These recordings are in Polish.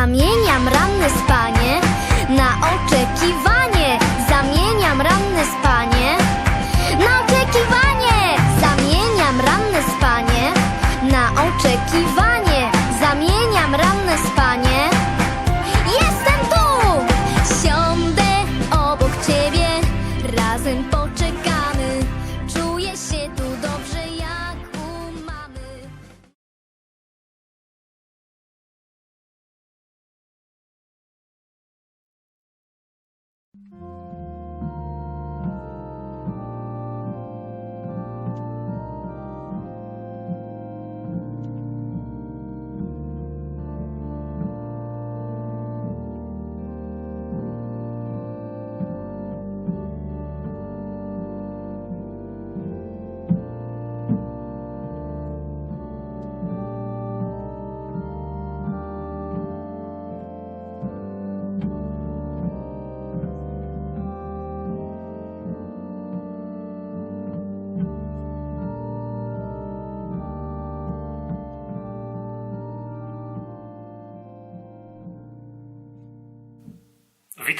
Zamieniam ranne spanie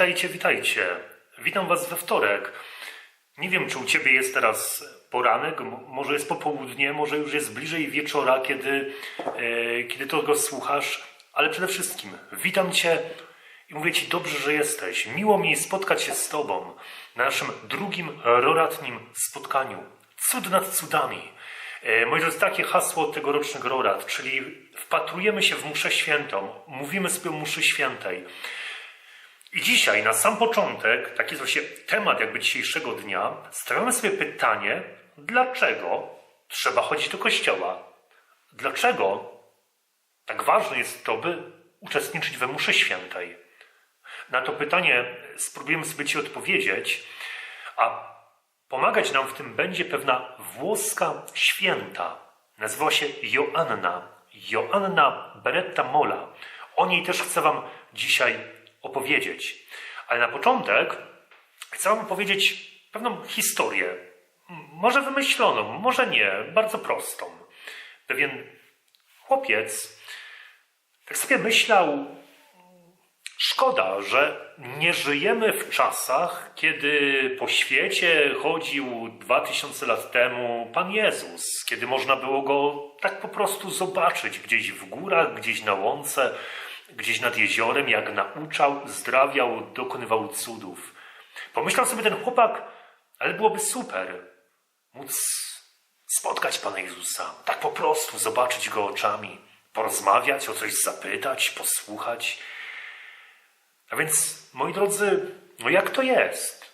Witajcie, witajcie. Witam Was we wtorek. Nie wiem, czy u Ciebie jest teraz poranek, może jest popołudnie, może już jest bliżej wieczora, kiedy, e, kiedy tego słuchasz, ale przede wszystkim witam Cię i mówię Ci dobrze, że jesteś. Miło mi spotkać się z Tobą na naszym drugim roratnim spotkaniu. Cud nad cudami. E, Moi drodzy, takie hasło tegorocznych rorat, czyli wpatrujemy się w muszę świętą, mówimy sobie o muszy świętej. I dzisiaj, na sam początek, taki jest właśnie temat jakby dzisiejszego dnia, stawiamy sobie pytanie, dlaczego trzeba chodzić do kościoła? Dlaczego tak ważne jest to, by uczestniczyć we mszy świętej? Na to pytanie spróbujemy sobie Ci odpowiedzieć, a pomagać nam w tym będzie pewna włoska święta. Nazywa się Joanna. Joanna Beretta Mola. O niej też chcę Wam dzisiaj opowiedzieć. Ale na początek chcę Wam opowiedzieć pewną historię. Może wymyśloną, może nie, bardzo prostą. Pewien chłopiec tak sobie myślał, Szkoda, że nie żyjemy w czasach, kiedy po świecie chodził 2000 lat temu Pan Jezus, kiedy można było go tak po prostu zobaczyć gdzieś w górach, gdzieś na łące, gdzieś nad jeziorem, jak nauczał, zdrawiał, dokonywał cudów. Pomyślał sobie ten chłopak, ale byłoby super móc spotkać Pana Jezusa, tak po prostu zobaczyć go oczami, porozmawiać, o coś zapytać, posłuchać. A więc, moi drodzy, no jak to jest?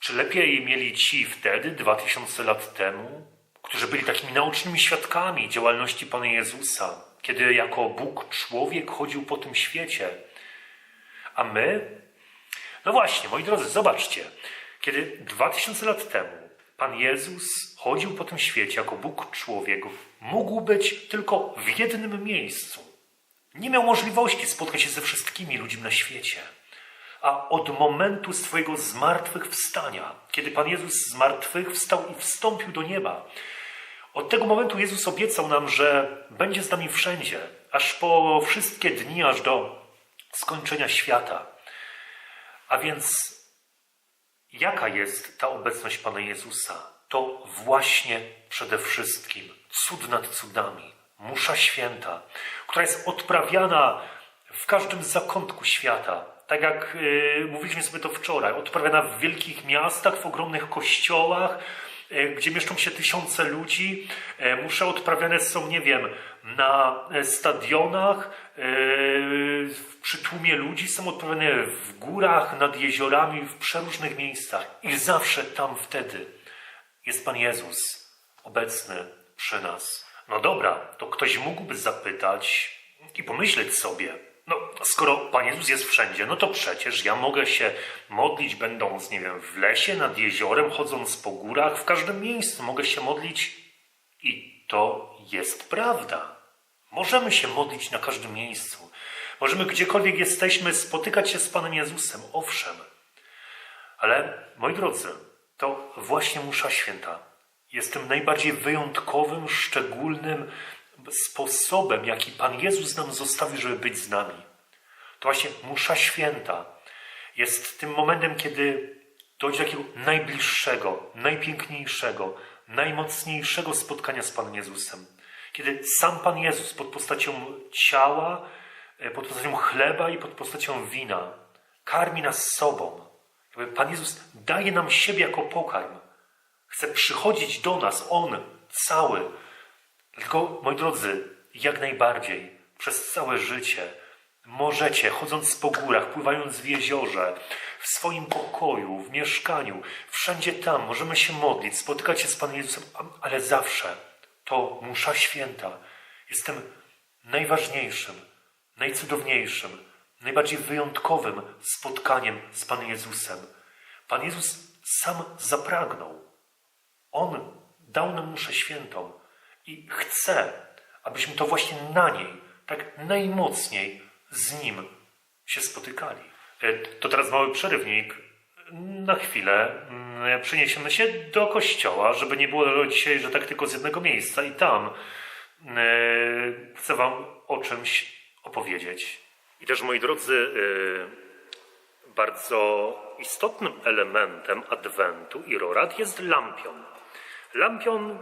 Czy lepiej mieli ci wtedy, dwa tysiące lat temu, którzy byli takimi naocznymi świadkami działalności Pana Jezusa, kiedy jako Bóg człowiek chodził po tym świecie? A my? No właśnie, moi drodzy, zobaczcie, kiedy dwa tysiące lat temu Pan Jezus chodził po tym świecie jako Bóg człowiek, mógł być tylko w jednym miejscu. Nie miał możliwości spotkać się ze wszystkimi ludźmi na świecie. A od momentu swojego zmartwychwstania, kiedy Pan Jezus z martwych wstał i wstąpił do nieba, od tego momentu Jezus obiecał nam, że będzie z nami wszędzie, aż po wszystkie dni, aż do skończenia świata. A więc jaka jest ta obecność Pana Jezusa? To właśnie przede wszystkim cud nad cudami, musza święta, która jest odprawiana w każdym zakątku świata. Tak jak yy, mówiliśmy sobie to wczoraj, odprawiana w wielkich miastach, w ogromnych kościołach, gdzie mieszczą się tysiące ludzi. Yy, musze odprawiane są, nie wiem, na e, stadionach, yy, przy tłumie ludzi, są odprawiane w górach, nad jeziorami, w przeróżnych miejscach. I zawsze tam wtedy jest Pan Jezus obecny przy nas. No dobra, to ktoś mógłby zapytać i pomyśleć sobie, no skoro Pan Jezus jest wszędzie, no to przecież ja mogę się modlić będąc, nie wiem, w lesie, nad jeziorem, chodząc po górach, w każdym miejscu mogę się modlić i to jest prawda. Możemy się modlić na każdym miejscu. Możemy gdziekolwiek jesteśmy spotykać się z Panem Jezusem, owszem. Ale moi drodzy, to właśnie musza święta jest tym najbardziej wyjątkowym, szczególnym sposobem, jaki Pan Jezus nam zostawił, żeby być z nami. To właśnie msza święta jest tym momentem, kiedy dojdzie do takiego najbliższego, najpiękniejszego, najmocniejszego spotkania z Panem Jezusem. Kiedy sam Pan Jezus pod postacią ciała, e, pod postacią chleba i pod postacią wina karmi nas sobą. Pan Jezus daje nam siebie jako pokarm. Chce przychodzić do nas, On cały. Dlatego, moi drodzy, jak najbardziej przez całe życie możecie, chodząc po górach, pływając w jeziorze, w swoim pokoju, w mieszkaniu, wszędzie tam możemy się modlić, spotykać się z Panem Jezusem, ale zawsze to msza święta jest tym najważniejszym, najcudowniejszym, najbardziej wyjątkowym spotkaniem z Panem Jezusem. Pan Jezus sam zapragnął. On dał nam mszę świętą i chce, abyśmy to właśnie na niej, tak najmocniej z Nim się spotykali. E, To teraz mały przerywnik. Na chwilę mm, przeniesiemy się do kościoła, żeby nie było dzisiaj, że tak tylko z jednego miejsca i tam e, chcę Wam o czymś opowiedzieć. I też, moi drodzy, e, bardzo istotnym elementem Adwentu i Rorad jest lampion. Lampion,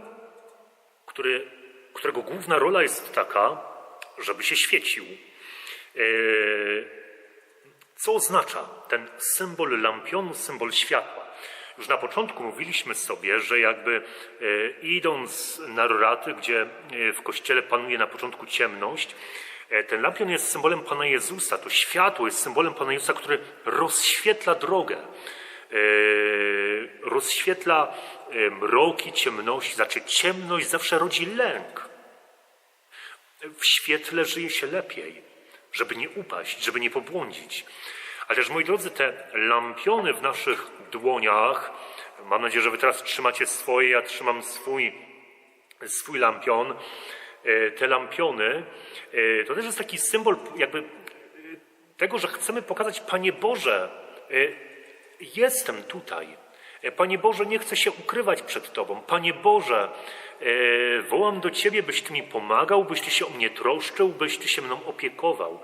który, którego główna rola jest taka, żeby się świecił. Yy, Co oznacza ten symbol lampionu, symbol światła? Już na początku mówiliśmy sobie, że jakby yy, idąc na roraty, gdzie yy, w kościele panuje na początku ciemność, ten lampion jest symbolem Pana Jezusa. To światło jest symbolem Pana Jezusa, który rozświetla drogę. Yy, rozświetla yy, mroki, ciemności. Znaczy ciemność zawsze rodzi lęk. W świetle żyje się lepiej, żeby nie upaść, żeby nie pobłądzić. Ale też, moi drodzy, te lampiony w naszych dłoniach, mam nadzieję, że wy teraz trzymacie swoje, ja trzymam swój, swój lampion. E, Te lampiony e, to też jest taki symbol jakby e, tego, że chcemy pokazać, Panie Boże, e, jestem tutaj. E, Panie Boże, nie chcę się ukrywać przed Tobą. Panie Boże, e, wołam do Ciebie, byś Ty mi pomagał, byś Ty się o mnie troszczył, byś Ty się mną opiekował.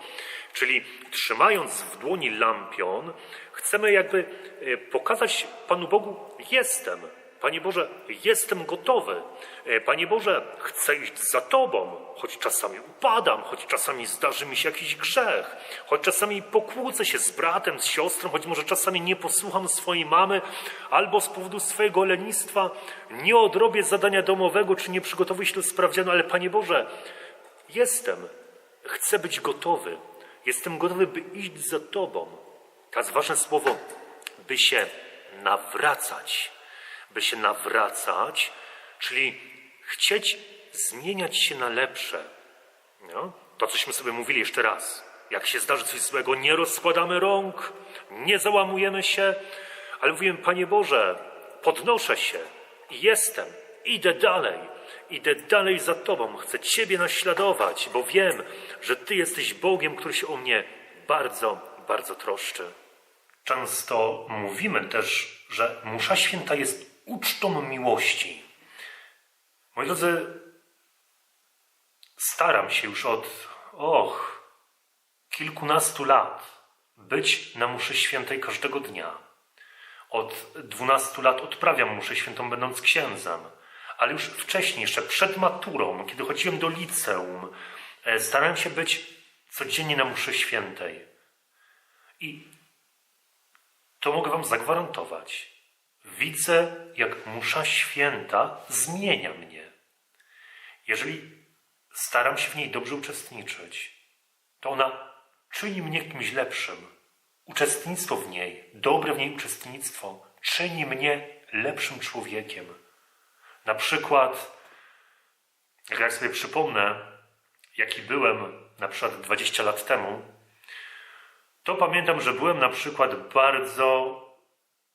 Czyli trzymając w dłoni lampion, chcemy jakby e, pokazać Panu Bogu, jestem. Panie Boże, jestem gotowy. E, Panie Boże, chcę iść za Tobą, choć czasami upadam, choć czasami zdarzy mi się jakiś grzech, choć czasami pokłócę się z bratem, z siostrą, choć może czasami nie posłucham swojej mamy, albo z powodu swojego lenistwa nie odrobię zadania domowego, czy nie przygotowuję się do sprawdzianu, ale Panie Boże, jestem, chcę być gotowy. Jestem gotowy, by iść za Tobą. Teraz ważne słowo, by się nawracać. By się nawracać, czyli chcieć zmieniać się na lepsze. No? To, cośmy sobie mówili jeszcze raz. Jak się zdarzy coś złego, nie rozkładamy rąk, nie załamujemy się, ale mówimy, Panie Boże, podnoszę się i jestem, idę dalej, idę dalej za Tobą, chcę Ciebie naśladować, bo wiem, że Ty jesteś Bogiem, który się o mnie bardzo, bardzo troszczy. Często mówimy też, że Msza Święta jest ucztą miłości. Moi drodzy, staram się już od, och, kilkunastu lat być na mszy świętej każdego dnia. Od dwunastu lat odprawiam mszę świętą będąc księdzem, ale już wcześniej, jeszcze przed maturą, kiedy chodziłem do liceum, e, starałem się być codziennie na mszy świętej. I to mogę wam zagwarantować. Widzę, jak msza święta zmienia mnie. Jeżeli staram się w niej dobrze uczestniczyć, to ona czyni mnie kimś lepszym. Uczestnictwo w niej, dobre w niej uczestnictwo, czyni mnie lepszym człowiekiem. Na przykład, jak ja sobie przypomnę, jaki byłem na przykład 20 lat temu, to pamiętam, że byłem na przykład bardzo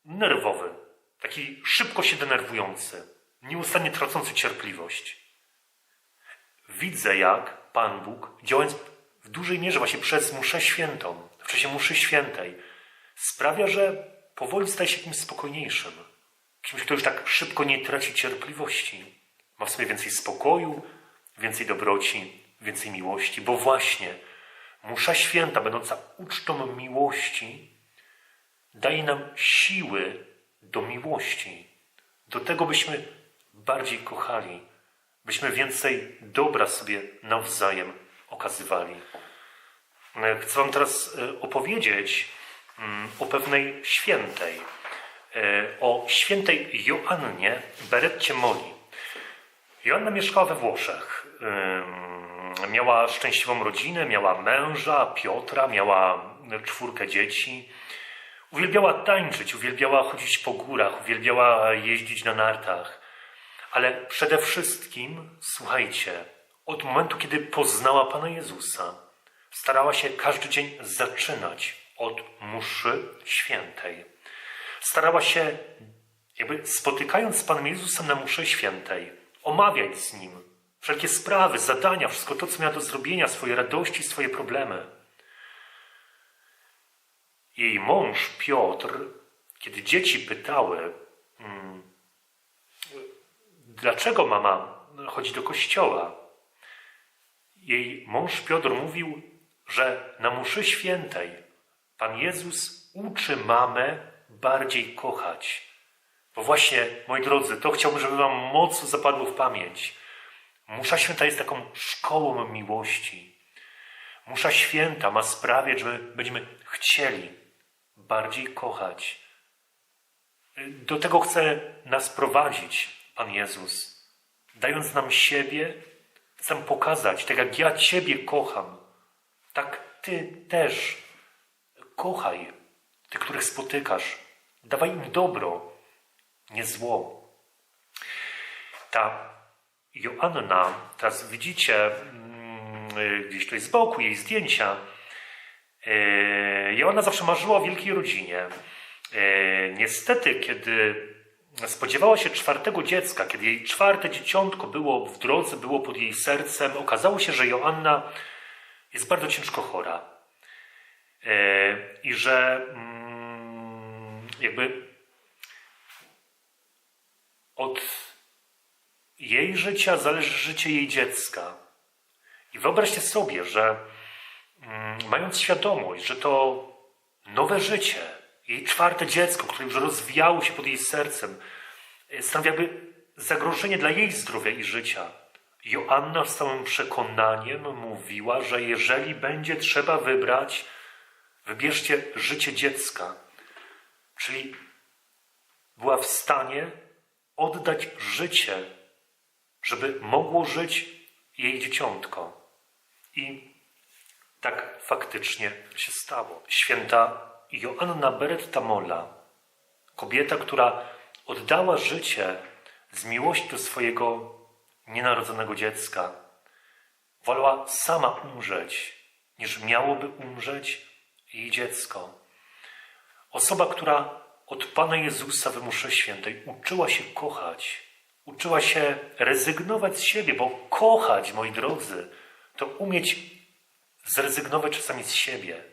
nerwowy, taki szybko się denerwujący, nieustannie tracący cierpliwość. Widzę, jak Pan Bóg, działając w dużej mierze właśnie przez mszę świętą, w czasie mszy świętej, sprawia, że powoli staje się kimś spokojniejszym. Kimś, kto już tak szybko nie traci cierpliwości. Ma w sobie więcej spokoju, więcej dobroci, więcej miłości, bo właśnie Msza Święta, będąca ucztą miłości, daje nam siły do miłości, do tego, byśmy bardziej kochali, byśmy więcej dobra sobie nawzajem okazywali. E, Chcę Wam teraz e, opowiedzieć mm, o pewnej świętej, e, o świętej Joannie Beretcie Moli. Joanna mieszkała we Włoszech. Miała szczęśliwą rodzinę, miała męża, Piotra, miała czwórkę dzieci. Uwielbiała tańczyć, uwielbiała chodzić po górach, uwielbiała jeździć na nartach. Ale przede wszystkim, słuchajcie, od momentu, kiedy poznała Pana Jezusa, starała się każdy dzień zaczynać od mszy świętej. Starała się, jakby spotykając z Panem Jezusem na mszy świętej, omawiać z Nim wszelkie sprawy, zadania, wszystko to, co miała do zrobienia, swoje radości, swoje problemy. Jej mąż Piotr, kiedy dzieci pytały, mm, dlaczego mama chodzi do kościoła, jej mąż Piotr mówił, że na mszy świętej Pan Jezus uczy mamę bardziej kochać. Bo właśnie, moi drodzy, to chciałbym, żeby Wam mocno zapadło w pamięć. Musza święta jest taką szkołą miłości. Musza święta ma sprawiać, że będziemy chcieli bardziej kochać. Do tego chce nas prowadzić Pan Jezus. Dając nam siebie, chcę pokazać, tak jak ja Ciebie kocham, tak Ty też kochaj tych, których spotykasz. Dawaj im dobro, nie zło. Ta Joanna, teraz widzicie mm, gdzieś tutaj z boku jej zdjęcia. Y, Joanna zawsze marzyła o wielkiej rodzinie. Y, Niestety, kiedy spodziewała się czwartego dziecka, kiedy jej czwarte dzieciątko było w drodze, było pod jej sercem, okazało się, że Joanna jest bardzo ciężko chora. Y, I że mm, jakby od jej życia zależy życie jej dziecka. I wyobraźcie sobie, że mając świadomość, że to nowe życie, jej czwarte dziecko, które już rozwijało się pod jej sercem, y, stanowi jakby zagrożenie dla jej zdrowia i życia. Joanna z całym przekonaniem mówiła, że jeżeli będzie trzeba wybrać, wybierzcie życie dziecka. Czyli była w stanie oddać życie, żeby mogło żyć jej dzieciątko. I tak faktycznie się stało. Święta Joanna Beretta Molla, kobieta, która oddała życie z miłości do swojego nienarodzonego dziecka, wolała sama umrzeć, niż miałoby umrzeć jej dziecko. Osoba, która od Pana Jezusa w mszy świętej uczyła się kochać, uczyła się rezygnować z siebie, bo kochać, moi drodzy, to umieć zrezygnować czasami z siebie.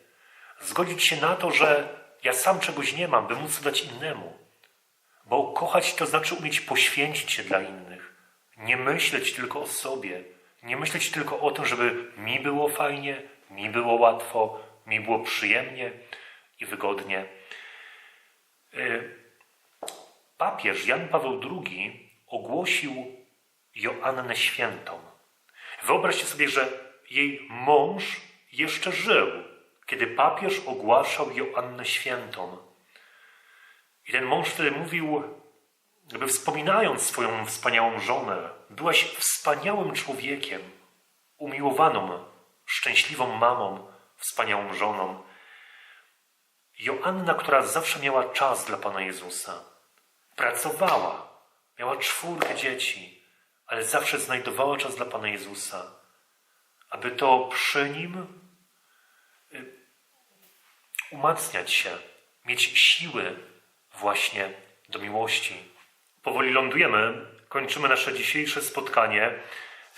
Zgodzić się na to, że ja sam czegoś nie mam, by móc dać innemu. Bo kochać to znaczy umieć poświęcić się dla innych. Nie myśleć tylko o sobie. Nie myśleć tylko o tym, żeby mi było fajnie, mi było łatwo, mi było przyjemnie i wygodnie. Y, Papież Jan Paweł II ogłosił Joannę świętą. Wyobraźcie sobie, że jej mąż jeszcze żył, kiedy papież ogłaszał Joannę świętą. I ten mąż wtedy mówił, jakby wspominając swoją wspaniałą żonę, byłaś wspaniałym człowiekiem, umiłowaną, szczęśliwą mamą, wspaniałą żoną. Joanna, która zawsze miała czas dla Pana Jezusa, pracowała, miała czwórkę dzieci, ale zawsze znajdowała czas dla Pana Jezusa, aby to przy Nim umacniać się, mieć siły właśnie do miłości. Powoli lądujemy, kończymy nasze dzisiejsze spotkanie.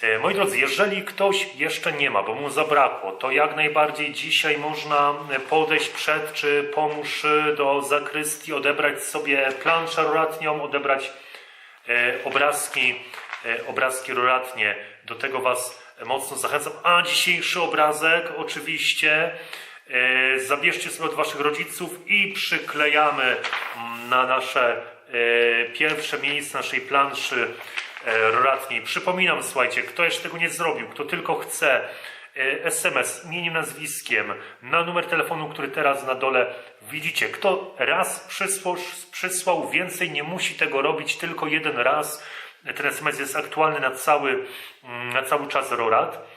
E, Moi drodzy, jeżeli ktoś jeszcze nie ma, bo mu zabrakło, to jak najbardziej dzisiaj można podejść przed czy po mszy do zakrystii, odebrać sobie planszę roratnią, odebrać e, obrazki e, obrazki roratnie. Do tego Was mocno zachęcam. A dzisiejszy obrazek oczywiście zabierzcie sobie od Waszych rodziców i przyklejamy mm, na nasze e, pierwsze miejsce naszej planszy e, roratniej. Przypominam, słuchajcie, kto jeszcze tego nie zrobił, kto tylko chce, e, SMS imieniem, nazwiskiem na numer telefonu, który teraz na dole widzicie. Kto raz przysłał, przysłał więcej, nie musi tego robić tylko jeden raz. Ten SMS jest aktualny na cały, mm, na cały czas rorat.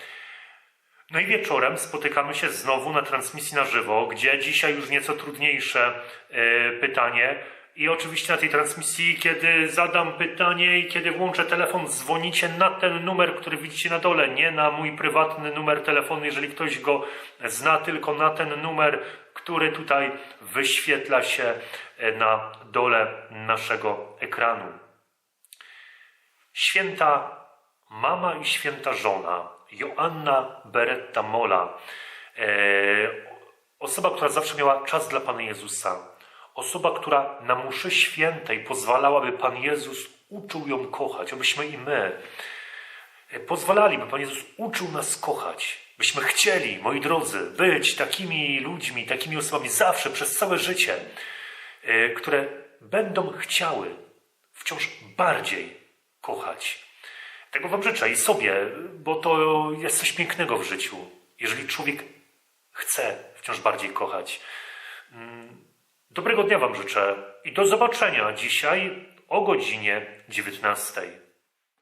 No i wieczorem spotykamy się znowu na transmisji na żywo, gdzie dzisiaj już nieco trudniejsze e, pytanie. I oczywiście na tej transmisji, kiedy zadam pytanie i kiedy włączę telefon, dzwonicie na ten numer, który widzicie na dole, nie na mój prywatny numer telefonu, jeżeli ktoś go zna, tylko na ten numer, który tutaj wyświetla się e, na dole naszego ekranu. Święta mama i święta żona, Joanna Beretta Mola, e, osoba, która zawsze miała czas dla Pana Jezusa, osoba, która na mszy świętej pozwalała, by Pan Jezus uczył ją kochać, abyśmy i my e, pozwalali, by Pan Jezus uczył nas kochać, byśmy chcieli, moi drodzy, być takimi ludźmi, takimi osobami zawsze, przez całe życie, e, które będą chciały wciąż bardziej kochać. Tego Wam życzę i sobie, bo to jest coś pięknego w życiu, jeżeli człowiek chce wciąż bardziej kochać. Mm, Dobrego dnia Wam życzę i do zobaczenia dzisiaj o godzinie 19.